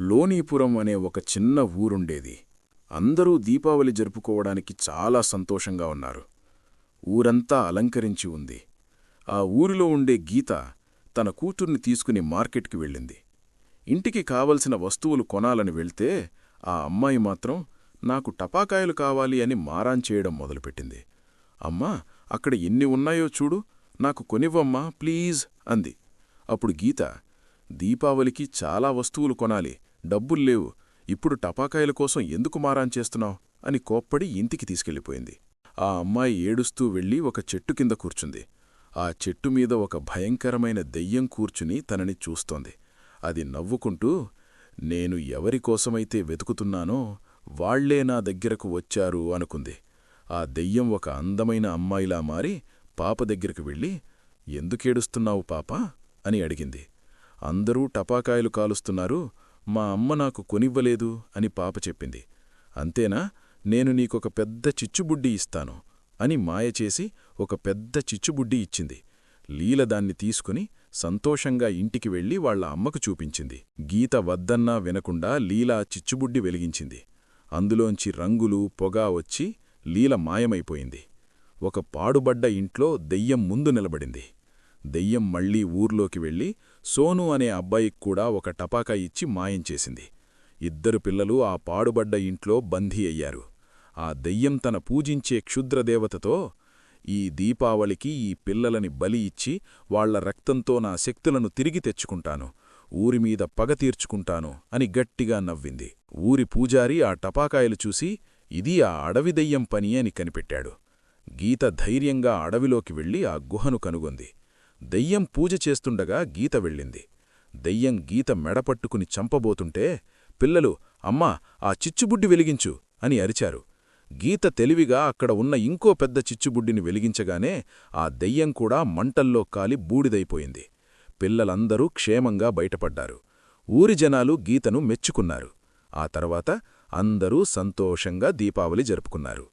లోనీపురం అనే ఒక చిన్న ఊరుండేది. అందరూ దీపావళి జరుపుకోవడానికి చాలా సంతోషంగా ఉన్నారు. ఊరంతా అలంకరించి ఉంది. ఆ ఊరిలో ఉండే గీత తన కూతుర్ని తీసుకుని మార్కెట్కి వెళ్ళింది. ఇంటికి కావలసిన వస్తువులు కొనాలని వెళ్తే ఆ అమ్మాయి మాత్రం నాకు టపాకాయలు కావాలి అని మారాన్ చేయడం మొదలుపెట్టింది. అమ్మా అక్కడ ఎన్ని ఉన్నాయో చూడు నాకు కొనివ్వమ్మా ప్లీజ్ అంది. అప్పుడు గీత దీపావళికి చాలా వస్తువులు కొనాలి డబ్బుల్లేవు ఇప్పుడు టపాకాయల కోసం ఎందుకు మారాన్ చేస్తున్నావు? అని కోప్పడి ఇంటికి తీసుకెళ్ళిపోయింది. ఆ అమ్మాయి ఏడుస్తూ వెళ్ళి ఒక చెట్టు కింద కూర్చుంది. ఆ చెట్టు మీద ఒక భయంకరమైన దెయ్యం కూర్చుని తనని చూస్తోంది. అది నవ్వుకుంటూ నేను ఎవరికోసమైతే వెతుకుతున్నానో వాళ్ళే నా దగ్గరకు వచ్చారు అనుకుంది. ఆ దెయ్యం ఒక అందమైన అమ్మాయిలా మారి పాప దగ్గరకు వెళ్ళి ఎందుకేడుస్తున్నావు పాప? అని అడిగింది. అందరూ టపాకాయలు కాలుస్తున్నారు. మా అమ్మ నాకు కొనివ్వలేదు అని పాప చెప్పింది. అంతేనా? నేను నీకొక పెద్ద చిచ్చుబుడ్డి ఇస్తాను అని మాయచేసి ఒక పెద్ద చిచ్చుబుడ్డి ఇచ్చింది. లీల దాన్ని తీసుకుని సంతోషంగా ఇంటికి వెళ్ళి వాళ్ళ అమ్మకు చూపించింది. గీత వద్దన్నా వినకుండా లీల చిచ్చుబుడ్డి వెలిగించింది. అందులోంచి రంగులు పొగా వచ్చి లీల మాయమైపోయింది. ఒక పాడుబడ్డ ఇంట్లో దెయ్యం ముందు నిలబడింది. దెయ్యం మళ్ళీ ఊర్లోకి వెళ్ళి సోను అనే అబ్బాయికి కూడా ఒక టపాకా ఇచ్చి మాయించేసింది ఇద్దరు పిల్లలు ఆ పాడుబడ్డ ఇంట్లో బందీ అయ్యారు. ఆ దెయ్యం తన పూజించే క్షుద్రదేవతతో ఈ దీపావళికి ఈ పిల్లలని బలి ఇచ్చి వాళ్ళ రక్తంతో నా శక్తులను తిరిగి తెచ్చుకుంటాను. ఊరిమీద పగ తీర్చుకుంటాను అని గట్టిగా నవ్వింది. ఊరి పూజారి ఆ టపాకాయలు చూసి ఇది ఆ అడవి దెయ్యం పని అని కనిపెట్టాడు. గీత ధైర్యంగా అడవిలోకి వెళ్ళి ఆ గుహను కనుగొంది. దెయ్యం పూజ చేస్తుండగా గీత వెళ్ళింది. దెయ్యం గీత మెడపట్టుకుని చంపబోతుంటే పిల్లలు అమ్మా ఆ చిచ్చుబుడ్డి వెలిగించు అని అరిచారు. గీత తెలివిగా అక్కడ ఉన్న ఇంకో పెద్ద చిచ్చుబుడ్డిని వెలిగించగానే ఆ దెయ్యం కూడా మంటల్లో కాలి బూడిదైపోయింది. పిల్లలందరూ క్షేమంగా బయటపడ్డారు. ఊరి జనాలు గీతను మెచ్చుకున్నారు. ఆ తర్వాత అందరూ సంతోషంగా దీపావళి జరుపుకున్నారు.